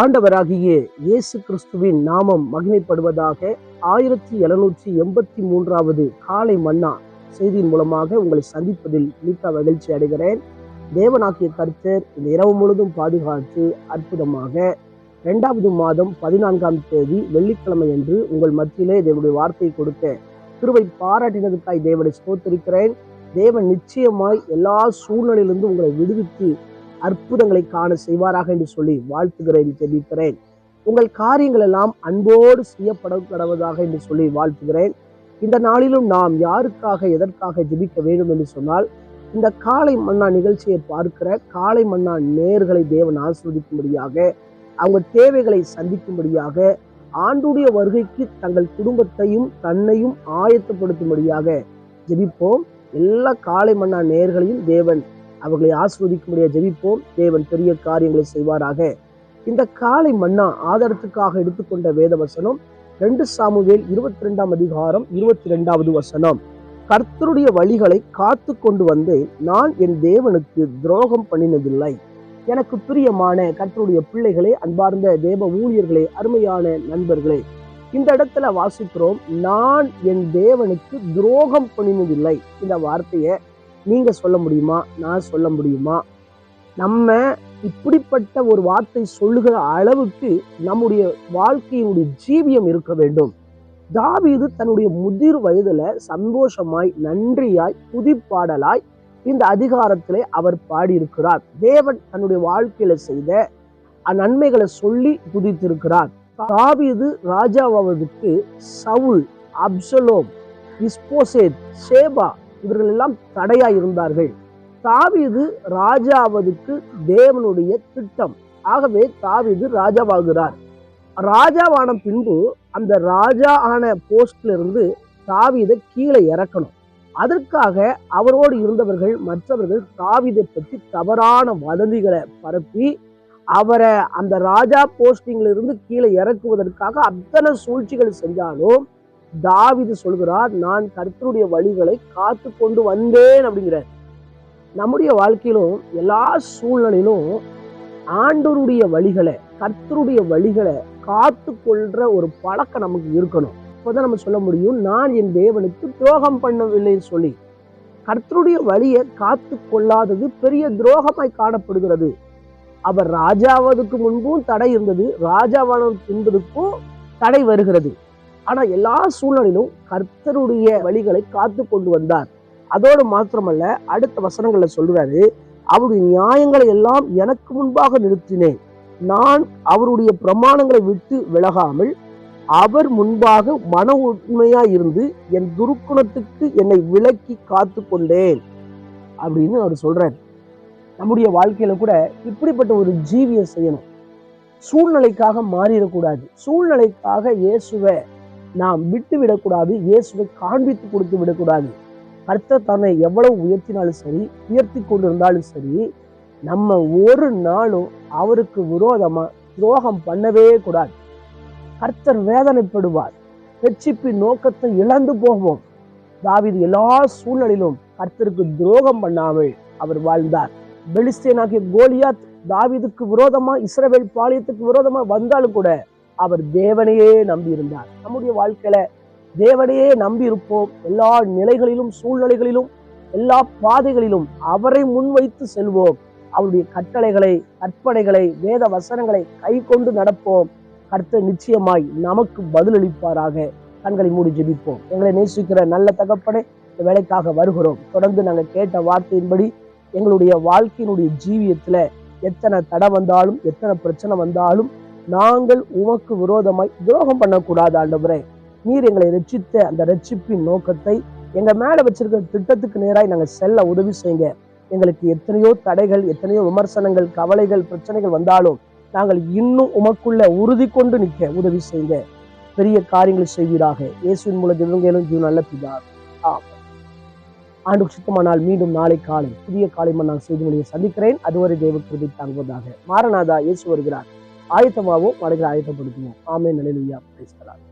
ஆண்டவராகிய இயேசு கிறிஸ்துவின் நாமம் மகிமைப்படுவதாக ஆயிரத்தி எழுநூற்றி எண்பத்தி மூன்றாவது காலை மன்னா செய்தியின் மூலமாக உங்களை சந்திப்பதில் மிக்க மகிழ்ச்சி அடைகிறேன். தேவனாகிய கர்த்தர் இந்த இரவு முழுதும் பாதுகாத்து அற்புதமாக இரண்டாவது மாதம் பதினான்காம் தேதி வெள்ளிக்கிழமை என்று உங்கள் மத்தியிலே தேவனுடைய வார்த்தையை கொடுக்க திருவை பாராட்டினதுக்காய் தேவனை ஸ்தோத்திருக்கிறேன். தேவன் நிச்சயமாய் எல்லா சூழ்நிலையிலிருந்து உங்களை விடுவித்து அற்புதங்களை காண செய்வாராக என்று சொல்லி வாழ்த்துகிறேன் ஜெபிக்கிறேன் உங்கள் காரியங்கள் எல்லாம் அன்போடு செய்யப்பட கடவுதாக என்று சொல்லி வாழ்த்துகிறேன். இந்த நாளிலும் நாம் யாருக்காக எதற்காக ஜெபிக்க வேண்டும் என்று சொன்னால் இந்த காலை மன்னா நிகழ்ச்சியை பார்க்கிற காலை மன்னா நேர்களை தேவன் ஆஸ்வதிக்கும்படியாக அவங்க தேவைகளை சந்திக்கும்படியாக ஆண்டுடைய வருகைக்கு தங்கள் குடும்பத்தையும் தன்னையும் ஆயத்தப்படுத்தும்படியாக ஜெபிப்போம். எல்லா காலை மன்னா நேர்களையும் தேவன் அவர்களை ஆஸ்வதிக்கும்படிய ஜெபிப்போம். தேவன் பெரிய காரியங்களை செய்வாராக. இந்த காலை மன்னா ஆதாரத்துக்காக எடுத்துக்கொண்ட வேத வசனம் ரெண்டு சாமுவேல் இருபத்தி ரெண்டாம் அதிகாரம் இருபத்தி ரெண்டாவது வசனம். கர்த்தருடைய வழிகளை காத்து கொண்டு வந்து நான் என் தேவனுக்கு துரோகம் பண்ணினதில்லை. எனக்கு பிரியமான கர்த்தருடைய பிள்ளைகளே அன்பார்ந்த தேவ ஊழியர்களே அருமையான நண்பர்களே இந்த இடத்துல வாசிக்கிறோம் நான் என் தேவனுக்கு துரோகம் பண்ணினதில்லை. இந்த வார்த்தையை நீங்க சொல்ல முடியுமா? நான் சொல்ல முடியுமா? நம்ம இப்படிப்பட்ட ஒரு வார்த்தை சொல்லுகிற அளவுக்கு நம்முடைய வாழ்க்கையினுடைய ஜீவியம் இருக்க வேண்டும். தாவீது தன்னுடைய முதிர் வயதுல சந்தோஷமாய் நன்றியாய் துதிப்பாடலாய் இந்த அதிகாரத்திலே அவர் பாடியிருக்கிறார். தேவன் தன்னுடைய வாழ்க்கையில செய்த நன்மைகளை சொல்லி துதித்திருக்கிறார். தாவீது ராஜாவாவதுக்கு சவுல் அப்சலோம் இஸ்போசேத் சேபா இவர்கள் எல்லாம் தடையா இருந்தார்கள் தாவிது ராஜாவதுக்கு தேவனுடைய திட்டம். ஆகவே தாவீது ராஜாவாகிறார். ராஜாவான பின்பு அந்த ராஜா ஆன போஸ்ட்ல இருந்து தாவிதை கீழே இறக்கணும். அதற்காக அவரோடு இருந்தவர்கள் மற்றவர்கள் தாவீதை பற்றி தவறான வதந்திகளை பரப்பி அவரை அந்த ராஜா போஸ்டிங்ல இருந்து கீழே இறக்குவதற்காக அத்தனை சூழ்ச்சிகள் செஞ்சாலும் தாவிது சொல்கிறார் நான் கர்த்தருடைய வழிகளை காத்து கொண்டு வந்தேன் அப்படிங்கிறார். நம்முடைய வாழ்க்கையிலும் எல்லா சூழ்நிலையிலும் ஆண்டோருடைய வழிகளை கர்த்தருடைய வழிகளை காத்து கொள்ற ஒரு பழக்கம் நமக்கு இருக்கணும். இப்போதான் நம்ம சொல்ல முடியும் நான் என் தேவனுக்கு துரோகம் பண்ணவில்லைன்னு சொல்லி. கர்த்தருடைய வழியை காத்து கொள்ளாதது பெரிய துரோகமாய் காணப்படுகிறது. அவர் ராஜாவதுக்கு முன்பும் தடை இருந்தது ராஜாவான என்பதற்கும் தடை வருகிறது. ஆனா எல்லா சூழ்நிலையிலும் கர்த்தருடைய வழிகளை காத்து கொண்டு வந்தார். அதோடு மாத்திரமல்ல அடுத்த வசனங்கள்ல சொல்றாரு அவருடைய நியாயங்களை எல்லாம் எனக்கு முன்பாக நிறுத்தினேன். நான் அவருடைய பிரமாணங்களை விட்டு விலகாமல் அவர் முன்பாக மன உண்மையா இருந்து என் துருக்குணத்துக்கு என்னை விலக்கி காத்து கொண்டேன். அப்படின்னு அவர் சொல்றாரு. நம்முடைய வாழ்க்கையில கூட இப்படிப்பட்ட ஒரு ஜீவியை செய்யணும். சூழ்நிலைக்காக மாறிடக்கூடாது. சூழ்நிலைக்காக இயேசுவை நாம் விட்டு விடக்கூடாது இயேசுவை காண்பித்து கொடுத்து விடக்கூடாது. கர்த்தர் தன்னை எவ்வளவு உயர்த்தினாலும் சரி உயர்த்தி கொண்டிருந்தாலும் சரி நம்ம ஒரு நாளும் அவருக்கு விரோதமா துரோகம் பண்ணவே கூடாது. கர்த்தர் வேதனைப்படுவார். ரட்சிப்பின் நோக்கத்தை இழந்து போவோம். தாவிது எல்லா சூழ்நிலையிலும் கர்த்தருக்கு துரோகம் பண்ணாமல் அவர் வாழ்ந்தார். பெலிஸ்தேனாகிய கோலியாத் தாவிதுக்கு விரோதமா இஸ்ரவேல் பாளையத்துக்கு விரோதமா வந்தாலும் கூட அவர் தேவனையே நம்பி இருந்தார் நம்முடைய வாழ்க்கையில தேவனையே நம்பி இருப்போம் எல்லா நிலைகளிலும் சூழ்நிலைகளிலும் எல்லா பாதைகளிலும் அவரை முன்வைத்து செல்வோம். அவருடைய கட்டளைகளை கற்பனைகளை வேத வசனங்களை கை கொண்டு நடப்போம். கர்த்த நிச்சயமாய் நமக்கு பதிலளிப்பாராக. கண்களை மூடி ஜெபிப்போம். எங்களை நேசிக்கிற நல்ல தகப்பனே இந்த வேலைக்காக வருகிறோம். தொடர்ந்து நாங்கள் கேட்ட வார்த்தையின்படி எங்களுடைய வாழ்க்கையினுடைய ஜீவியத்துல எத்தனை தடை வந்தாலும் எத்தனை பிரச்சனை வந்தாலும் நாங்கள் உமக்கு விரோதமாய் துரோகம் பண்ணக்கூடாது ஆண்டவரே. நீர் எங்களை ரட்சித்த அந்த ரட்சிப்பின் நோக்கத்தை எங்க மேல வச்சிருக்கிற திட்டத்துக்கு நேராய் நாங்கள் செல்ல உதவி செய்யுங்க. எங்களுக்கு எத்தனையோ தடைகள் எத்தனையோ விமர்சனங்கள் கவலைகள் பிரச்சனைகள் வந்தாலும் நாங்கள் இன்னும் உமக்குள்ள உறுதி கொண்டு நிற்க உதவி செய்யுங்க. பெரிய காரியங்கள் செய்வீராக. இயேசுவின் மூலம் இவங்களும் ஜீவன் நல்ல பிதா ஆண்டு சுத்தமானால் மீண்டும் நாளை காலை புதிய காலை நான் செய்தி மொழியை சந்திக்கிறேன். அதுவரை தேவ கிருதி தாங்குவதாக. மாரநாதா இயேசு வருகிறார். ஆயத்தமாகவும் மடைகளை ஆயத்தப்படுத்துவோம். ஆமே நிலையிலுயா பேசலாம்.